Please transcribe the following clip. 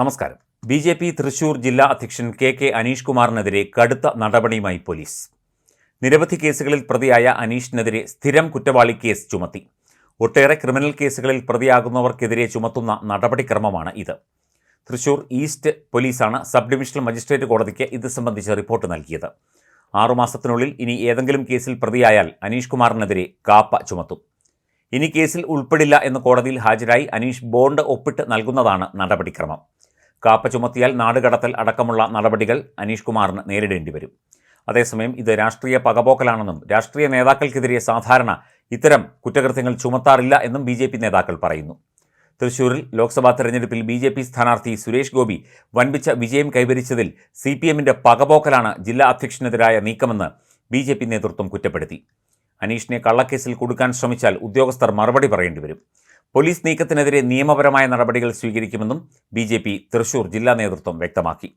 നമസ്കാരം. B J P Thrissur ജില്ലാ അധ്യക്ഷൻ കെ കെ അനീഷ് കുമാറിനെതിരെ കടുത്ത നടപടിയുമായി പോലീസ്. നിരവധി കേസുകളിൽ പ്രതിയായ അനീഷിനെതിരെ സ്ഥിരം കുറ്റവാളി കേസ് ചുമത്തി. ഒട്ടേറെ ക്രിമിനൽ കേസുകളിൽ പ്രതിയാകുന്നവർക്കെതിരെ ചുമത്തുന്ന നടപടിക്രമമാണ് ഇത്. തൃശൂർ ഈസ്റ്റ് പോലീസാണ് സബ് ഡിവിഷണൽ മജിസ്ട്രേറ്റ് കോടതിക്ക് ഇത് സംബന്ധിച്ച റിപ്പോർട്ട് നൽകിയത്. ആറുമാസത്തിനുള്ളിൽ ഇനി ഏതെങ്കിലും കേസിൽ പ്രതിയായാൽ അനീഷ് കുമാറിനെതിരെ കാപ്പ ചുമത്തും. ഇനി കേസിൽ ഉൾപ്പെടില്ല എന്ന് കോടതിയിൽ ഹാജരായി അനീഷ് ബോണ്ട് ഒപ്പിട്ട് നൽകുന്നതാണ് നടപടിക്രമം. കാപ്പ ചുമത്തിയാൽ നാടുകടത്തൽ അടക്കമുള്ള നടപടികൾ അനീഷ് കുമാറിന് നേരിടേണ്ടി വരും. അതേസമയം ഇത് രാഷ്ട്രീയ പകപോക്കലാണെന്നും രാഷ്ട്രീയ നേതാക്കൾക്കെതിരെ സാധാരണ ഇത്തരം കുറ്റകൃത്യങ്ങൾ ചുമത്താറില്ല എന്നും ബി നേതാക്കൾ പറയുന്നു. തൃശൂരിൽ ലോക്സഭാ തെരഞ്ഞെടുപ്പിൽ ബി ജെ പി സ്ഥാനാർത്ഥി സുരേഷ് ഗോപി വൻപിച്ച വിജയം കൈവരിച്ചതിൽ സി പി എമ്മിന്റെ പകപോക്കലാണ് ജില്ലാ അധ്യക്ഷനെതിരായ നീക്കമെന്ന് ബി ജെ പി നേതൃത്വം കുറ്റപ്പെടുത്തി. അനീഷിനെ കള്ളക്കേസിൽ കൊടുക്കാൻ ശ്രമിച്ചാൽ ഉദ്യോഗസ്ഥർ മറുപടി പറയേണ്ടി വരും. പോലീസ് നീക്കത്തിനെതിരെ നിയമപരമായ നടപടികൾ സ്വീകരിക്കുമെന്നും ബി തൃശൂർ ജില്ലാ നേതൃത്വം വ്യക്തമാക്കി.